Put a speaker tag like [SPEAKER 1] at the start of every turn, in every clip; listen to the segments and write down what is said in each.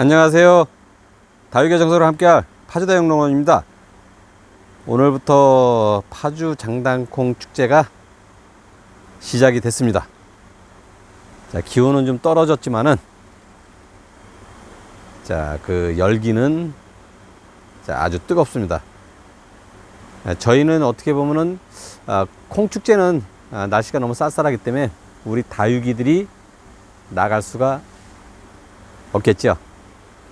[SPEAKER 1] 안녕하세요. 다육의 정서로 함께할 파주다육 농원입니다. 오늘부터 파주 장단콩 축제가 시작이 됐습니다. 자, 기온은 좀 떨어졌지만은 자, 그 열기는 자, 아주 뜨겁습니다. 아, 저희는 어떻게 보면은 아, 콩 축제는 아, 날씨가 너무 쌀쌀하기 때문에 우리 다육이들이 나갈 수가 없겠죠.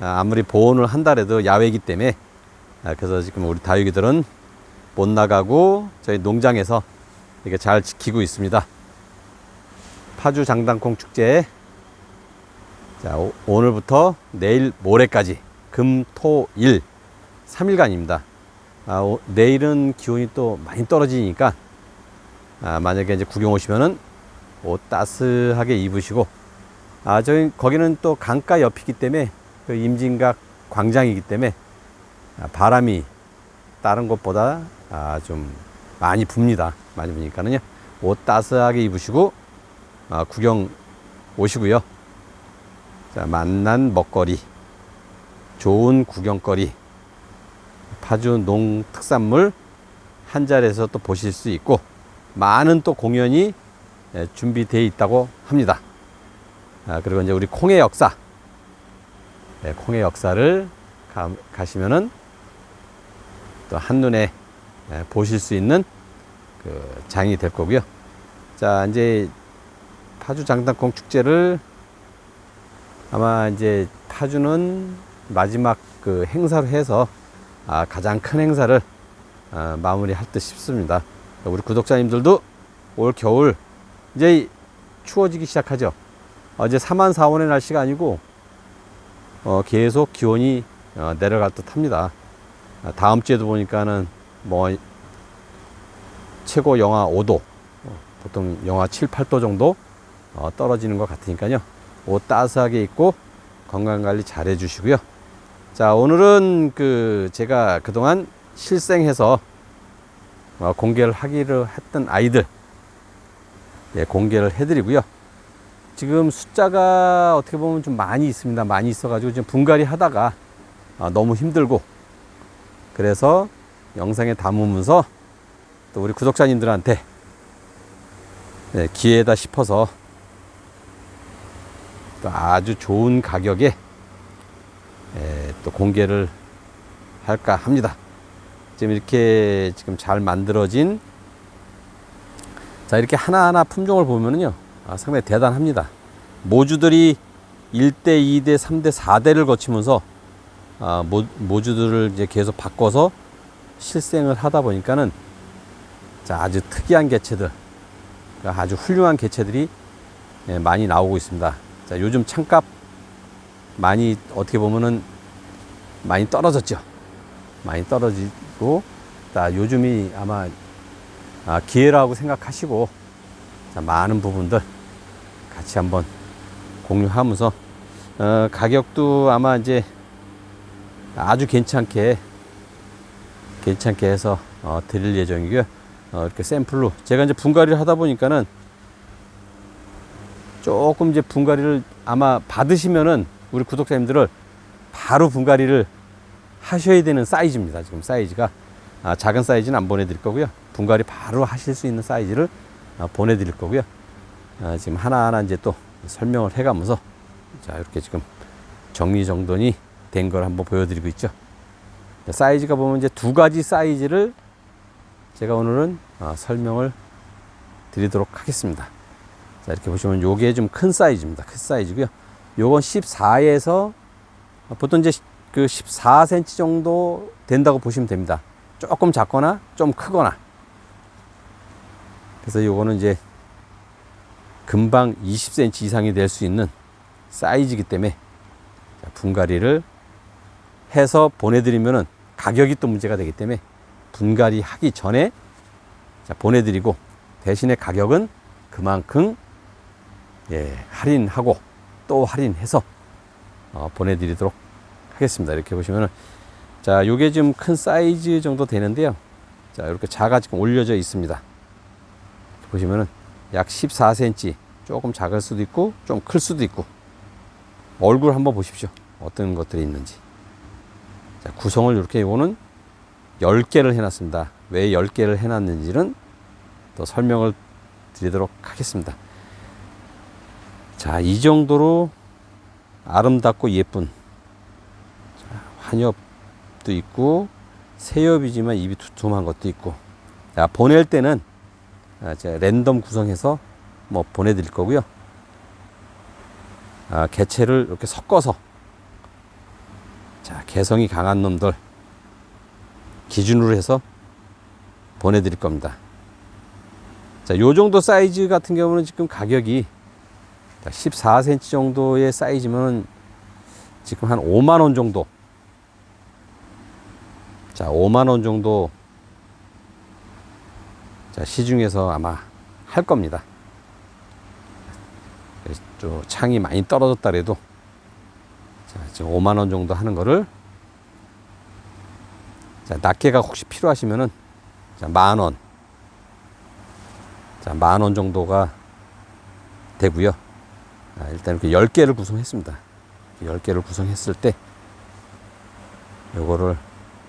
[SPEAKER 1] 아, 아무리 보온을 한다래도 야외이기 때문에 아, 그래서 지금 우리 다육이들은 못 나가고 저희 농장에서 이렇게 잘 지키고 있습니다. 파주 장단콩 축제 자 오, 오늘부터 내일 모레까지 금, 토, 일 3일간입니다. 아, 오, 내일은 기온이 또 많이 떨어지니까 아, 만약에 이제 구경 오시면은 옷 따스하게 입으시고 아 저희 거기는 또 강가 옆이기 때문에 그 임진각 광장이기 때문에 아, 바람이 다른 곳보다 아, 좀 많이 붑니다. 많이 부니까는요. 옷 따스하게 입으시고 아, 구경 오시고요. 자, 만난 먹거리, 좋은 구경거리, 파주 농특산물 한 자리에서 또 보실 수 있고 많은 또 공연이 예, 준비되어 있다고 합니다. 아, 그리고 이제 우리 콩의 역사, 네, 콩의 역사를 가, 가시면은 또 한눈에 예, 보실 수 있는 그 장이 될 거고요. 자, 이제 파주 장단콩 축제를 아마 이제 파주는 마지막 그 행사로 해서 아, 가장 큰 행사를 아, 마무리할 듯 싶습니다. 우리 구독자님들도 올 겨울 이제 추워지기 시작하죠. 어제 3만 4원의 날씨가 아니고 어, 계속 기온이 어, 내려갈 듯 합니다. 아, 다음 주에도 보니까는 뭐 최고 영하 5도, 어, 보통 영하 7, 8도 정도 어, 떨어지는 것 같으니까요. 옷 따스하게 입고 건강 관리 잘 해주시고요. 자, 오늘은 그 제가 그동안 실생해서 어, 공개를 하기로 했던 아이들 예, 공개를 해드리고요. 지금 숫자가 어떻게 보면 좀 많이 있습니다. 많이 있어가지고 지금 분갈이 하다가 아, 너무 힘들고 그래서 영상에 담으면서 또 우리 구독자님들한테 네, 기회다 싶어서 또 아주 좋은 가격에 예, 또 공개를 할까 합니다. 지금 이렇게 지금 잘 만들어진 자 이렇게 하나하나 품종을 보면은요 아, 상당히 대단합니다. 모주들이 1대, 2대, 3대, 4대를 거치면서 아, 모, 모주들을 이제 계속 바꿔서 실생을 하다 보니까는 자, 아주 특이한 개체들, 그러니까 아주 훌륭한 개체들이 예, 많이 나오고 있습니다. 자, 요즘 창값 많이 어떻게 보면은 많이 떨어졌죠. 많이 떨어지고, 자, 요즘이 아마 아, 기회라고 생각하시고, 자, 많은 부분들 같이 한번 공유하면서, 어, 가격도 아마 이제 아주 괜찮게, 괜찮게 해서 어, 드릴 예정이고요. 어, 이렇게 샘플로. 제가 이제 분갈이를 하다 보니까는 조금 이제 분갈이를 아마 받으시면은 우리 구독자님들을 바로 분갈이를 하셔야 되는 사이즈입니다. 지금 사이즈가. 아, 작은 사이즈는 안 보내드릴 거고요. 분갈이 바로 하실 수 있는 사이즈를 아, 보내드릴 거고요. 아, 지금 하나하나 이제 또 설명을 해가면서 자, 이렇게 지금 정리정돈이 된 걸 한번 보여드리고 있죠. 사이즈가 보면 이제 두 가지 사이즈를 제가 오늘은 아, 설명을 드리도록 하겠습니다. 자, 이렇게 보시면 요게 좀 큰 사이즈입니다. 큰 사이즈고요. 요건 14에서 보통 이제 그 14cm 정도 된다고 보시면 됩니다. 조금 작거나 좀 크거나. 그래서 요거는 이제 금방 20cm 이상이 될 수 있는 사이즈이기 때문에 자, 분갈이를 해서 보내드리면은 가격이 또 문제가 되기 때문에 분갈이 하기 전에 자, 보내드리고 대신에 가격은 그만큼 예, 할인하고 또 할인해서 어, 보내드리도록 하겠습니다. 이렇게 보시면은 자, 요게 지금 큰 사이즈 정도 되는데요. 자, 이렇게 자가 지금 올려져 있습니다. 보시면은 약 14cm 조금 작을 수도 있고 좀 클 수도 있고 얼굴 한번 보십시오. 어떤 것들이 있는지. 자, 구성을 이렇게 이거는 10개를 해놨습니다. 왜 10개를 해놨는지는 또 설명을 드리도록 하겠습니다. 자, 이 정도로 아름답고 예쁜 자, 환엽도 있고 새엽이지만 입이 두툼한 것도 있고 자, 보낼 때는 아, 제가 랜덤 구성해서 뭐 보내드릴 거고요. 아, 개체를 이렇게 섞어서 자, 개성이 강한 놈들 기준으로 해서 보내드릴 겁니다. 자, 요 정도 사이즈 같은 경우는 지금 가격이 14cm 정도의 사이즈면 지금 한 5만 원 정도. 자, 5만 원 정도 자, 시중에서 아마 할 겁니다. 또 창이 많이 떨어졌다 그래도 자, 지금 5만 원 정도 하는 거를 자, 낱개가 혹시 필요하시면은 자, 만 원. 자, 만 원 정도가 되고요. 아, 일단 이렇게 10개를 구성했습니다. 10개를 구성했을 때 요거를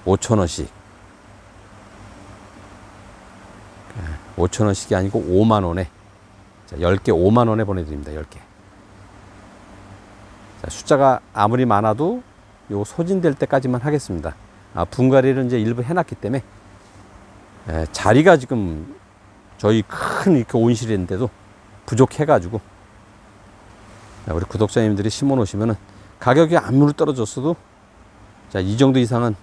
[SPEAKER 1] 5,000원씩 5,000원씩이 아니고 5만 원에 자, 10개 5만 원에 보내 드립니다. 10개. 자, 숫자가 아무리 많아도 요 소진될 때까지만 하겠습니다. 아, 분갈이를 이제 일부 해놨기 때문에 에, 자리가 지금 저희 큰 이렇게 온실인데도 부족해가지고 자, 우리 구독자님들이 심어 놓으시면은 가격이 아무리 떨어졌어도 자, 이 정도 이상은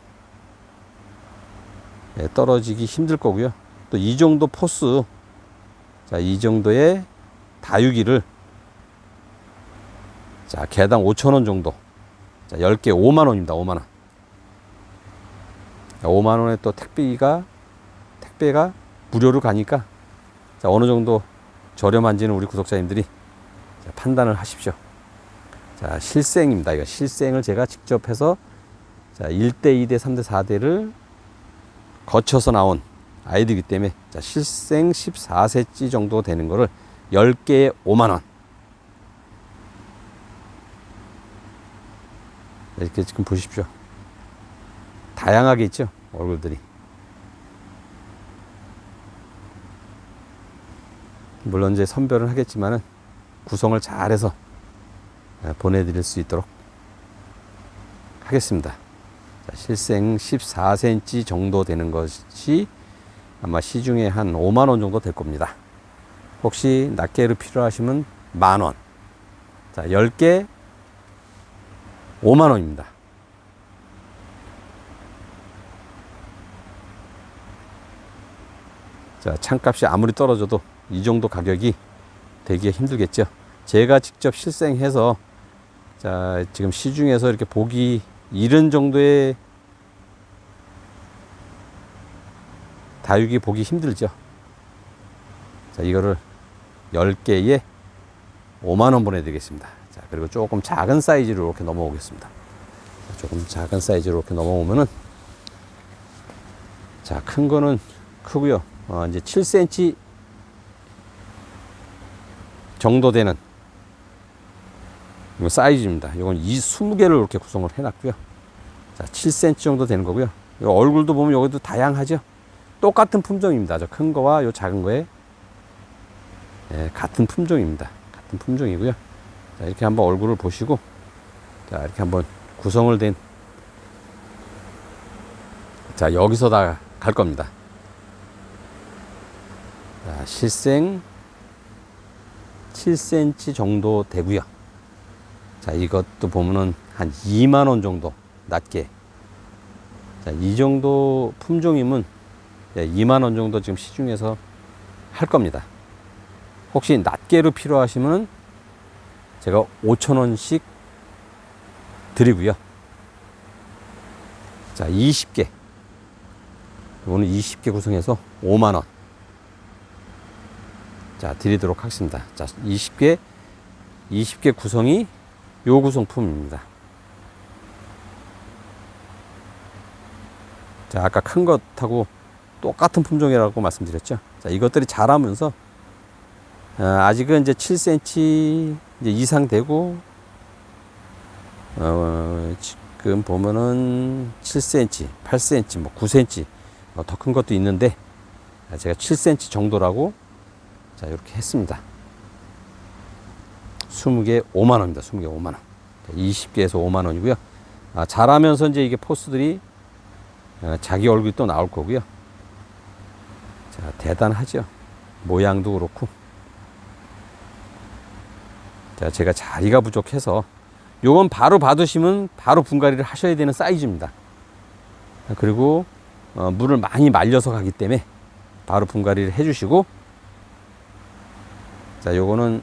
[SPEAKER 1] 예, 떨어지기 힘들 거고요. 또 이 정도 포스 자, 이 정도의 다육이를 자, 개당 5,000원 정도. 자, 10개 5만 원입니다. 5만 원. 5만 원에 또 택배가 택배가 무료로 가니까 자, 어느 정도 저렴한지는 우리 구독자님들이 자, 판단을 하십시오. 자, 실생입니다. 이거 실생을 제가 직접 해서 자, 1대, 2대, 3대, 4대를 거쳐서 나온 아이들이기 때문에 자, 실생 14세치 정도 되는 거를 10개에 5만 원. 이렇게 지금 보십시오. 다양하게 있죠? 얼굴들이. 물론 이제 선별을 하겠지만은 구성을 잘해서 예, 보내드릴 수 있도록 하겠습니다. 자, 실생 14cm 정도 되는 것이 아마 시중에 한 5만 원 정도 될 겁니다. 혹시 낱개로 필요하시면 만 원. 자, 10개 5만 원입니다. 자, 창값이 아무리 떨어져도 이 정도 가격이 되기가 힘들겠죠. 제가 직접 실생해서 자, 지금 시중에서 이렇게 보기 이런 정도의 다육이 보기 힘들죠. 자, 이거를 10개에 5만원 보내드리겠습니다. 자, 그리고 조금 작은 사이즈로 이렇게 넘어오겠습니다. 자, 조금 작은 사이즈로 이렇게 넘어오면은 자, 큰 거는 크고요. 어, 이제 7cm 정도 되는 이거 사이즈입니다. 이건 이 20개를 이렇게 구성을 해놨고요. 자, 7cm 정도 되는 거고요. 이 얼굴도 보면 여기도 다양하죠. 똑같은 품종입니다. 저 큰 거와 요 작은 거에 예, 같은 품종입니다. 같은 품종이고요. 자, 이렇게 한번 얼굴을 보시고 자, 이렇게 한번 구성을 된 자, 여기서 다 갈 겁니다. 자, 실생 7cm 정도 되고요. 자, 이것도 보면은 한 2만 원 정도 낮게. 자, 이 정도 품종이면 예, 2만 원 정도 지금 시중에서 할 겁니다. 혹시 낱개로 필요하시면 제가 5천 원씩 드리고요. 자, 20개. 이거는 20개 구성해서 5만 원. 자, 드리도록 하겠습니다. 자, 20개, 20개 구성이 요 구성품입니다. 자, 아까 큰 것하고 똑같은 품종이라고 말씀드렸죠. 자, 이것들이 자라면서 어, 아직은 이제 7cm 이제 이상 되고 어, 지금 보면은 7cm, 8cm, 뭐 9cm 더 큰 것도 있는데 아, 제가 7cm 정도라고 자 이렇게 했습니다. 20개 5만 원입니다. 20개 5만 원. 20개에서 5만 원이고요. 아, 자라면서 이제 이게 포스들이 어, 자기 얼굴이 또 나올 거고요. 자, 대단하죠. 모양도 그렇고. 자, 제가 자리가 부족해서 요건 바로 받으시면 바로 분갈이를 하셔야 되는 사이즈입니다. 그리고 어, 물을 많이 말려서 가기 때문에 바로 분갈이를 해주시고 자 요거는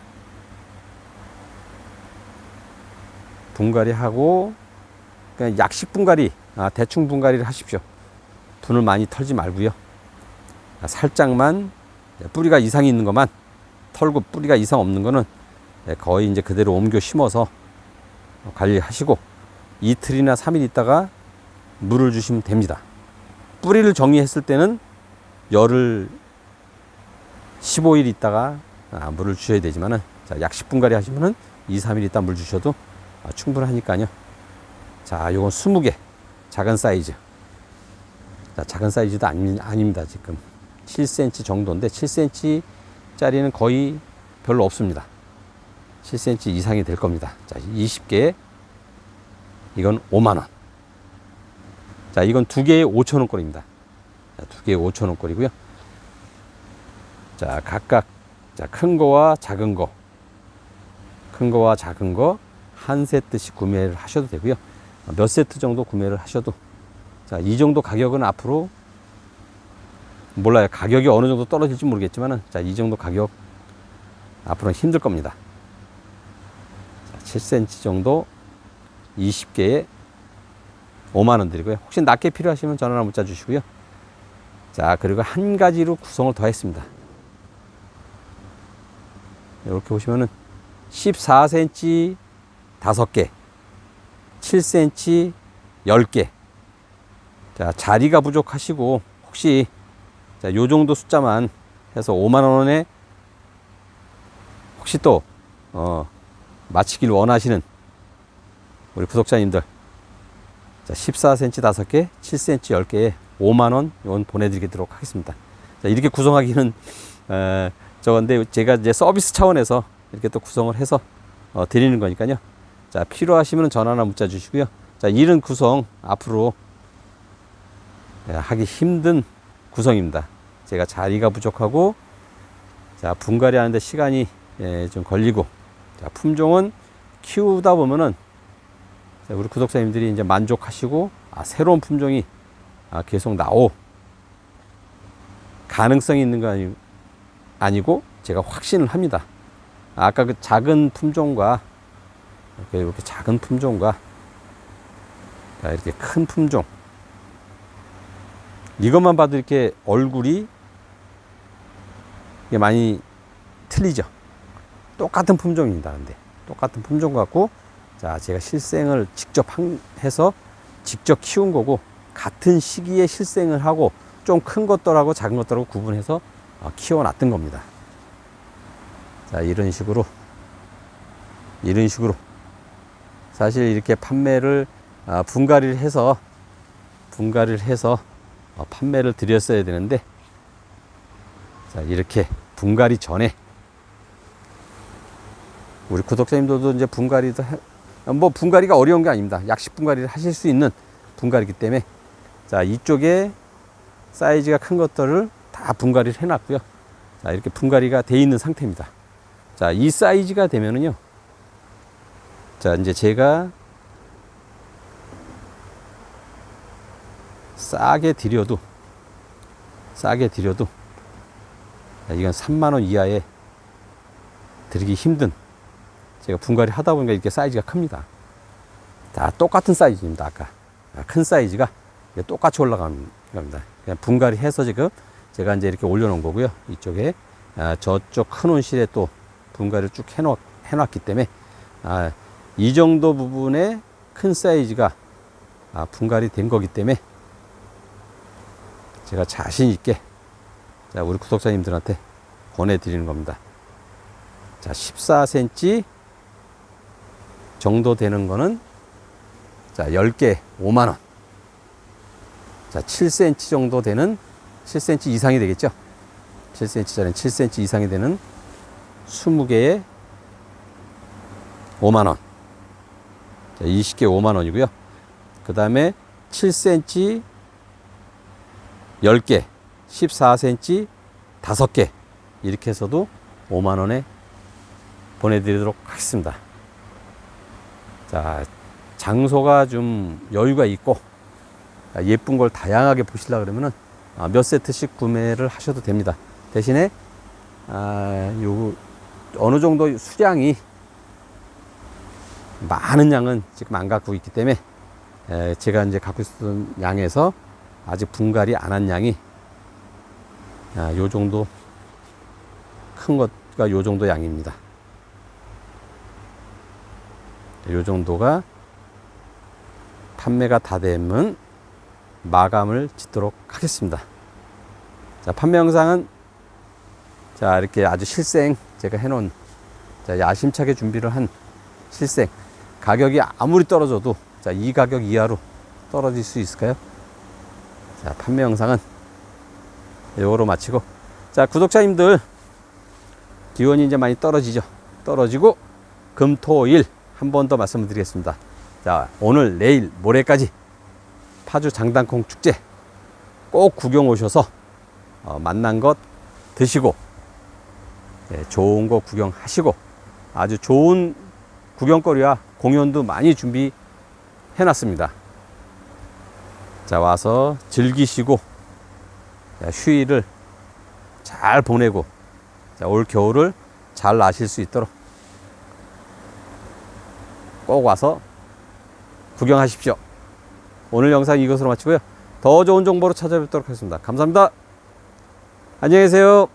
[SPEAKER 1] 분갈이 하고 그냥 약식 분갈이 아, 대충 분갈이를 하십시오. 분을 많이 털지 말고요. 아, 살짝만 뿌리가 이상이 있는 것만 털고 뿌리가 이상 없는 거는 예, 거의 이제 그대로 옮겨 심어서 관리하시고 이틀이나 3일 있다가 물을 주시면 됩니다. 뿌리를 정리했을 때는 열을 15일 있다가 아, 물을 주셔야 되지만은 자, 약 10분 가리 하시면은 2, 3일 있다 물 주셔도 아, 충분하니까요. 자, 요건 20개 작은 사이즈. 자, 작은 사이즈도 아니, 아닙니다. 지금 7cm 정도인데 7cm 짜리는 거의 별로 없습니다. 7cm 이상이 될 겁니다. 자, 20개. 이건 5만 원. 자, 이건 두 개에 5천 원 꼴입니다. 자, 두 개에 5천 원 꼴이고요. 자, 각각, 자, 큰 거와 작은 거. 큰 거와 작은 거 한 세트씩 구매를 하셔도 되고요. 몇 세트 정도 구매를 하셔도. 자, 이 정도 가격은 앞으로 몰라요. 가격이 어느 정도 떨어질지 모르겠지만은, 자, 이 정도 가격 앞으로는 힘들 겁니다. 7cm 정도 20개에 5만 원 드리고요. 혹시 낮게 필요하시면 전화나 문자 주시고요. 자, 그리고 한 가지로 구성을 더 했습니다. 이렇게 보시면은 14cm 5개, 7cm 10개. 자, 자리가 부족하시고 혹시 자, 요 정도 숫자만 해서 5만 원에 혹시 또 어, 마치길 원하시는 우리 구독자님들 자, 14cm 5개, 7cm 10개에 5만원 이건 보내드리도록 하겠습니다. 자, 이렇게 구성하기는 에, 저건데 제가 이제 서비스 차원에서 이렇게 또 구성을 해서 어, 드리는 거니까요. 자, 필요하시면 전화나 문자 주시고요. 자, 이런 구성 앞으로 예, 하기 힘든 구성입니다. 제가 자리가 부족하고 자, 분갈이 하는데 시간이 예, 좀 걸리고 자, 품종은 키우다 보면은 자, 우리 구독자님들이 이제 만족하시고 아, 새로운 품종이 아, 계속 나오 가능성이 있는 거 아니, 아니고 제가 확신을 합니다. 아까 그 작은 품종과 이렇게, 작은 품종과 자, 이렇게 큰 품종 이것만 봐도 이렇게 얼굴이 많이 틀리죠. 똑같은 품종입니다. 근데 똑같은 품종 같고 자 제가 실생을 직접 한, 해서 직접 키운 거고 같은 시기에 실생을 하고 좀 큰 것들하고 작은 것들하고 구분해서 어, 키워놨던 겁니다. 자 이런 식으로 이런 식으로 사실 이렇게 판매를 아, 분갈이를 해서 분갈이를 해서 어, 판매를 드렸어야 되는데 자 이렇게 분갈이 전에 우리 구독자님들도 이제 분갈이도 해, 뭐 분갈이가 어려운 게 아닙니다. 약식 분갈이를 하실 수 있는 분갈이기 때문에 자 이쪽에 사이즈가 큰 것들을 다 분갈이를 해놨고요. 자 이렇게 분갈이가 돼 있는 상태입니다. 자이 사이즈가 되면은요. 자 이제 제가 싸게 드려도 싸게 드려도 자, 이건 3만 원 이하에 드리기 힘든 제가 분갈이 하다 보니까 이렇게 사이즈가 큽니다. 다 똑같은 사이즈입니다. 아까 아, 큰 사이즈가 똑같이 올라가는 겁니다. 그냥 분갈이 해서 지금 제가 이제 이렇게 올려놓은 거고요. 이쪽에 아, 저쪽 큰 온실에 또 분갈이를 쭉 해놓, 해놨기 때문에 아, 이 정도 부분에 큰 사이즈가 아, 분갈이 된 거기 때문에 제가 자신 있게 자, 우리 구독자님들한테 보내드리는 겁니다. 자, 14cm 정도 되는 거는 자, 10개 5만원. 자, 7cm 정도 되는 7cm 이상이 되겠죠? 7cm짜리는 7cm 이상이 되는 20개에 5만원. 자, 20개 5만원이고요. 그 다음에 7cm 10개, 14cm 5개. 이렇게 해서도 5만 원에 보내드리도록 하겠습니다. 자, 장소가 좀 여유가 있고 아, 예쁜 걸 다양하게 보시려 그러면은 아, 몇 세트씩 구매를 하셔도 됩니다. 대신에 아, 요 어느 정도 수량이 많은 양은 지금 안 갖고 있기 때문에 에, 제가 이제 갖고 있었던 양에서 아직 분갈이 안 한 양이 아, 요 정도 큰 것가 요 정도 양입니다. 요 정도가 판매가 다 되면 마감을 짓도록 하겠습니다. 자, 판매 영상은 자, 이렇게 아주 실생 제가 해놓은 자, 야심차게 준비를 한 실생 가격이 아무리 떨어져도 자, 이 가격 이하로 떨어질 수 있을까요? 자, 판매 영상은 요거로 마치고 자, 구독자님들 기온이 이제 많이 떨어지죠. 떨어지고 금, 토, 일 한 번 더 말씀을 드리겠습니다. 자, 오늘, 내일, 모레까지 파주 장단콩 축제 꼭 구경 오셔서 어, 만난 것 드시고 네, 좋은 거 구경하시고 아주 좋은 구경거리와 공연도 많이 준비해 놨습니다. 자, 와서 즐기시고 자, 휴일을 잘 보내고 자, 올 겨울을 잘 나실 수 있도록 꼭 와서 구경하십시오. 오늘 영상 이것으로 마치고요. 더 좋은 정보로 찾아뵙도록 하겠습니다. 감사합니다. 안녕히 계세요.